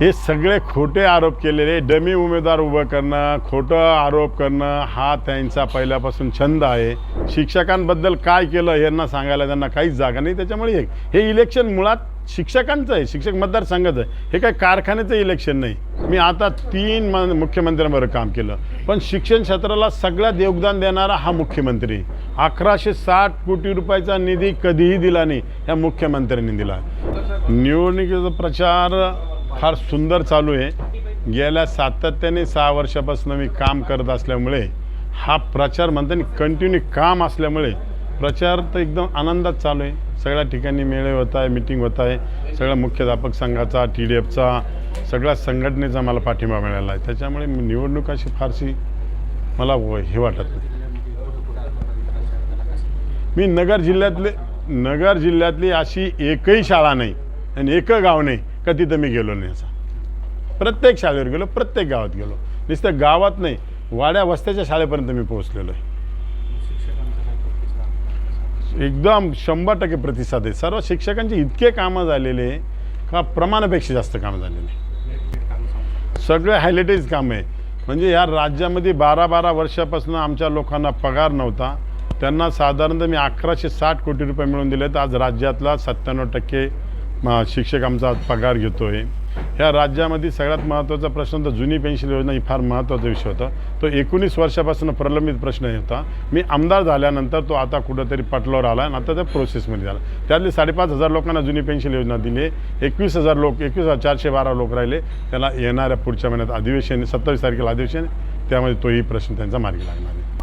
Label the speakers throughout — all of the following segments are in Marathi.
Speaker 1: हे सगळे खोटे आरोप केलेले डमी उमेदवार उभं करणं खोटं आरोप करणं हा त्यांचा पहिल्यापासून छंद आहे. शिक्षकांबद्दल काय केलं यांना सांगायला त्यांना काहीच जागा नाही. त्याच्यामुळे हे हे इलेक्शन मुळात शिक्षकांचं आहे. शिक्षक मतदारसंघाचं आहे. हे काय कारखान्याचं इलेक्शन नाही. मी आता तीन म मुख्यमंत्र्यांवर काम केलं. पण शिक्षण क्षेत्राला सगळ्यात योगदान देणारा हा मुख्यमंत्री. अकराशे साठ कोटी रुपयाचा निधी कधीही दिला नाही ह्या मुख्यमंत्र्यांनी दिला. निवडणुकीचा प्रचार फार सुंदर चालू आहे. गेल्या सातत्याने सहा वर्षापासून मी काम करत असल्यामुळे हा प्रचार म्हणताना कंटिन्यू काम असल्यामुळे प्रचार तर एकदम आनंदात चालू आहे. सगळ्या ठिकाणी मेळे होत आहे मिटिंग होत आहे. सगळ्या मुख्याध्यापक संघाचा टी डी एफचा सगळ्या संघटनेचा मला पाठिंबा मिळाला आहे. त्याच्यामुळे निवडणूक अशी फारशी मला हे वाटत नाही. मी नगर जिल्ह्यातले नगर जिल्ह्यातली अशी एकही शाळा नाही आणि एकं गाव नाही. का तिथं मी गेलो नाही असा प्रत्येक शाळेवर गेलो प्रत्येक गावात गेलो. नुसतं गावात नाही वाड्या वस्त्याच्या शाळेपर्यंत मी पोहोचलेलो आहे. एकदम शंभर टक्के प्रतिसाद आहे. सर्व शिक्षकांचे इतके कामं झालेले आहे का प्रमाणापेक्षा जास्त कामं झालेले आहे. सगळे हायलाइटेज काम आहे. म्हणजे या राज्यामध्ये बारा बारा वर्षापासून आमच्या लोकांना पगार नव्हता. त्यांना साधारणतः मी अकराशे साठ कोटी रुपये मिळवून दिले तर आज राज्यातला सत्त्याण्णव टक्के मग शिक्षक आमचा पगार घेतो आहे ह्या राज्यामध्ये सगळ्यात महत्त्वाचा प्रश्न तर जुनी पेन्शन योजना ही फार महत्त्वाचा विषय होता. तो एकोणीस वर्षापासून प्रलंबित प्रश्न होता. मी आमदार झाल्यानंतर तो आता कुठंतरी पटलावर आला आणि आता त्या प्रोसेसमध्ये झाला त्यातले साडेपाच हजार लोकांना जुनी पेन्शन योजना दिली. एकवीस हजार लोक एकवीस हजार चारशे बारा लोक राहिले. त्याला येणाऱ्या पुढच्या महिन्यात अधिवेशन सत्तावीस तारखेला अधिवेशन आहे. त्यामध्ये तोही प्रश्न त्यांचा मार्गी लागणार आहे.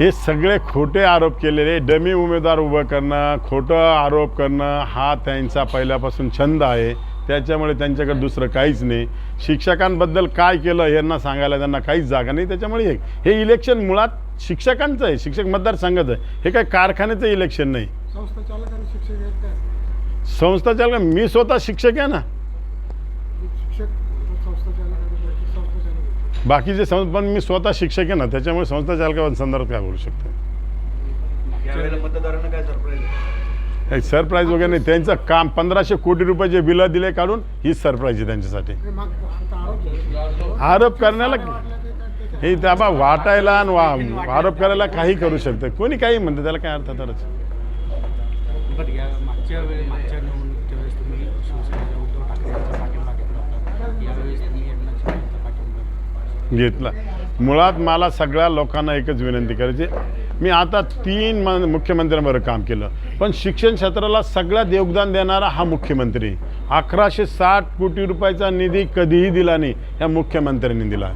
Speaker 1: हे सगळे खोटे आरोप केलेले डमी उमेदवार उभं करणं खोटं आरोप करणं हा त्यांचा पहिल्यापासून छंद आहे. त्याच्यामुळे त्यांच्याकडे दुसरं काहीच नाही. शिक्षकांबद्दल काय केलं यांना सांगायला त्यांना काहीच जागा नाही. त्याच्यामुळे हे हे इलेक्शन मुळात शिक्षकांचं आहे. शिक्षक मतदारसंघाचं आहे. हे काय कारखान्याचं इलेक्शन नाही.
Speaker 2: संस्था चालक
Speaker 1: मी स्वतः शिक्षक आहे ना
Speaker 2: शिक्षक संस्था चालक आणि बाकी संस्था चालक आहेत.
Speaker 1: बाकीचे संस्था पण मी स्वतः शिक्षक आहे ना त्याच्यामुळे संस्था चालकांसंदर्भात काय बोलू शकतो?
Speaker 3: सरप्राईज
Speaker 1: हे सरप्राईज वगैरे नाही. त्यांचं काम पंधराशे कोटी रुपयाचे बिलं दिले काढून हीच सरप्राईज आहे त्यांच्यासाठी.
Speaker 2: आरोप
Speaker 1: करण्याला हे त्या वाटायला आणि वा आरोप करायला काही करू शकतं. कोणी काही म्हणतं त्याला काय अर्थ तरच.
Speaker 4: मागच्या घेतला.
Speaker 1: मुळात मला सगळ्या लोकांना एकच विनंती करायची मी आता तीन म मुख्यमंत्र्यांबरोबर काम केलं. पण शिक्षण क्षेत्राला सगळ्यात योगदान देणारा हा मुख्यमंत्री. अकराशे साठ कोटी रुपयाचा निधी कधीही दिला नाही ह्या मुख्यमंत्र्यांनी दिला.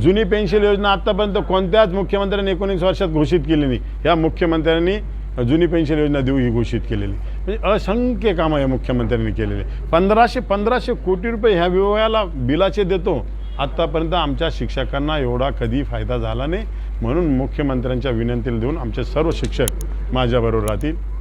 Speaker 1: जुनी पेन्शन योजना आत्तापर्यंत कोणत्याच मुख्यमंत्र्यांनी एकोणीस वर्षात घोषित केली नाही. ह्या मुख्यमंत्र्यांनी जुनी पेन्शन योजना देऊ ही घोषित केलेली. म्हणजे असंख्य कामं या मुख्यमंत्र्यांनी केलेली. पंधराशे पंधराशे कोटी रुपये ह्या विवाहाला बिलाचे देतो. आत्तापर्यंत आमच्या शिक्षकांना एवढा कधी फायदा झाला नाही. म्हणून मुख्यमंत्र्यांच्या विनंतीला देऊन आमचे सर्व शिक्षक माझ्याबरोबर राहतील.